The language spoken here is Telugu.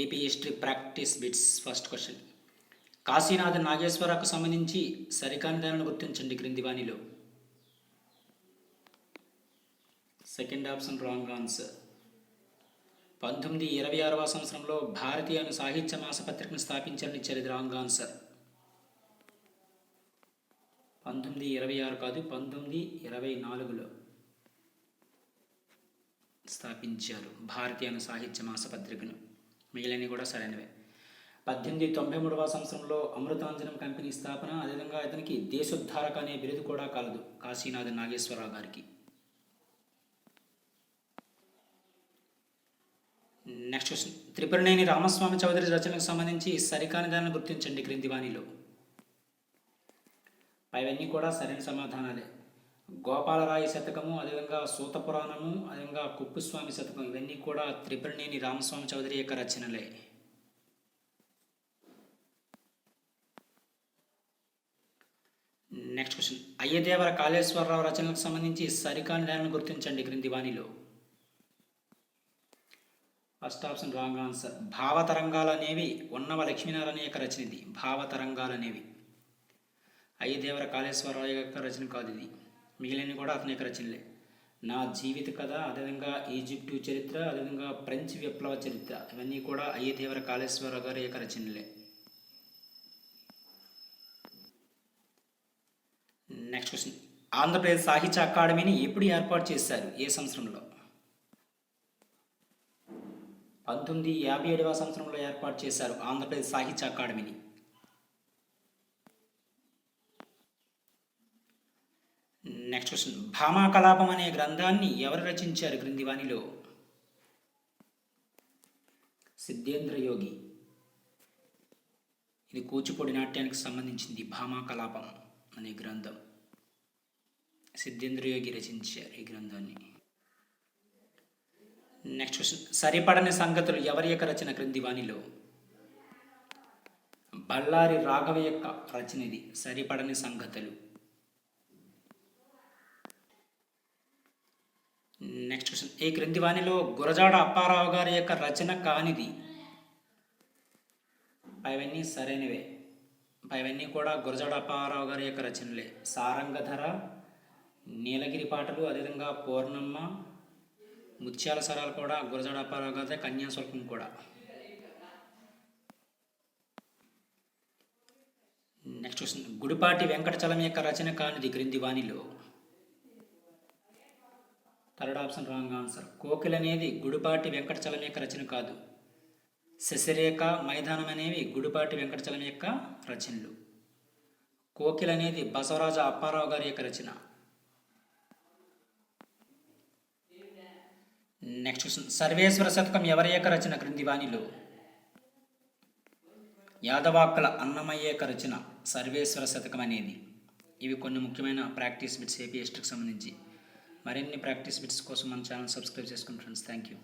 AP history practice bits first question Kasinath నాగేశ్వరకు సంబంధించి సరికాని దానిని గుర్తించండి క్రింది వాణిలో సెకండ్ ఆప్షన్ రాంగ్ ఆన్సర్ పంతొమ్మిది ఇరవై ఆరవ సంవత్సరంలో భారతీయ సాహిత్య మాసపత్రికను స్థాపించారని చరిత్ర రాంగ్ ఆన్సర్ పంతొమ్మిది ఇరవై ఆరు కాదు పంతొమ్మిది ఇరవై నాలుగులో స్థాపించారు భారతీయ సాహిత్య మాసపత్రికను. మిగిలినవి కూడా సరైనవే. పద్దెనిమిది తొంభై మూడవ సంవత్సరంలో అమృతాంజనం కంపెనీ స్థాపన అదేవిధంగా ఇతనికి దేశోద్ధారక అనే బిరుదు కూడా కలదు కాశీనాథ్ నాగేశ్వరరావు గారికి. నెక్స్ట్ క్వశ్చన్ త్రిపురనేని రామస్వామి చౌదరి రచనకు సంబంధించి సరికాని దానిని గుర్తించండి క్రింది వాణిలో. అవన్నీ కూడా సరైన సమాధానాలే. గోపాలరాయ శతకము అదేవిధంగా సూత పురాణము అదేవిధంగా కుప్పుస్వామి శతకం ఇవన్నీ కూడా త్రిపురనేని రామస్వామి చౌదరి యొక్క రచనలే. నెక్స్ట్ క్వశ్చన్ అయ్యదేవర కాళేశ్వరరావు రచనలకు సంబంధించి సరికాని దానిని గుర్తించండి క్రింది వాణిలో first option wrong answer Bhavatarangalu అనేవి ఉన్నవ లక్ష్మీనారాయణ యొక్క రచన ఇది. భావతరంగాలు అనేవి అయ్యదేవర కాళేశ్వరరావు యొక్క రచన కాదు ఇది. మిగిలినవి కూడా అతని యొక్క రచనలే. నా జీవిత కథ అదేవిధంగా ఈజిప్టు చరిత్ర అదేవిధంగా ఫ్రెంచ్ విప్లవ చరిత్ర ఇవన్నీ కూడా అయ్యదేవర కాళేశ్వరరావు గారి యొక్క రచనలే. నెక్స్ట్ క్వశ్చన్ ఆంధ్రప్రదేశ్ సాహిత్య అకాడమీని ఎప్పుడు ఏర్పాటు చేశారు? ఏ సంవత్సరంలో? పంతొమ్మిది యాభై ఏడవ సంవత్సరంలో ఏర్పాటు చేశారు ఆంధ్రప్రదేశ్ సాహిత్య అకాడమీని. నెక్స్ట్ క్వశ్చన్ భామా కలాపం అనే గ్రంథాన్ని ఎవరు రచించారు గ్రంథివాణిలో సిద్ధేంద్రయోగి. సిద్ధేంద్ర యోగి ఇది కూచిపూడి నాట్యానికి సంబంధించింది భామా కలాపం అనే గ్రంథం. సిద్ధేంద్ర యోగి రచించారు ఈ గ్రంథాన్ని. నెక్స్ట్ క్వశ్చన్ సరిపడని సంగతులు ఎవరి యొక్క రచన గ్రంథివాణిలో బళ్ళారి రాఘవ యొక్క రచన ఇది సరిపడని సంగతులు. నెక్స్ట్ క్వశ్చన్ ఈ క్రింది వాణిలో గురజాడ అప్పారావు గారి యొక్క రచన కానిది? అవన్నీ సరైనవే. అవన్నీ కూడా గురజాడ అప్పారావు గారి యొక్క రచనలే. సారంగధర నీలగిరి పాటలు అదేవిధంగా పూర్ణమ్మ ముత్యాల సరాలు కూడా గురజాడ అప్పారావు గారి కన్యాశుల్కం కూడా. నెక్స్ట్ క్వశ్చన్ గుడిపాటి వెంకటచలం యొక్క రచన కానిది క్రింది వాణిలో థర్డ్ ఆప్షన్ రాంగ్ ఆన్సర్ కోకిల్ అనేది గుడిపాటి వెంకటచలం యొక్క రచన కాదు. శశిరేఖ మైదానం అనేవి గుడిపాటి వెంకటచలం యొక్క రచనలు. కోకిల్ అనేది బసవరాజ అప్పారావు గారి యొక్క రచన. నెక్స్ట్ క్వశ్చన్ సర్వేశ్వర శతకం ఎవరి యొక్క రచన? క్రింది వాణిలో. యాదవాక్కల అన్నమయ్య యొక్క రచన సర్వేశ్వర శతకం అనేది. ఇవి కొన్ని ముఖ్యమైన ప్రాక్టీస్ బిట్స్ ఏపీ హిస్టరీకి సంబంధించి. మరిన్ని ప్రాక్టీస్ బిట్స్ కోసం మన ఛానల్ సబ్స్క్రైబ్ చేసుకోండి ఫ్రెండ్స్ థ్యాంక్ యూ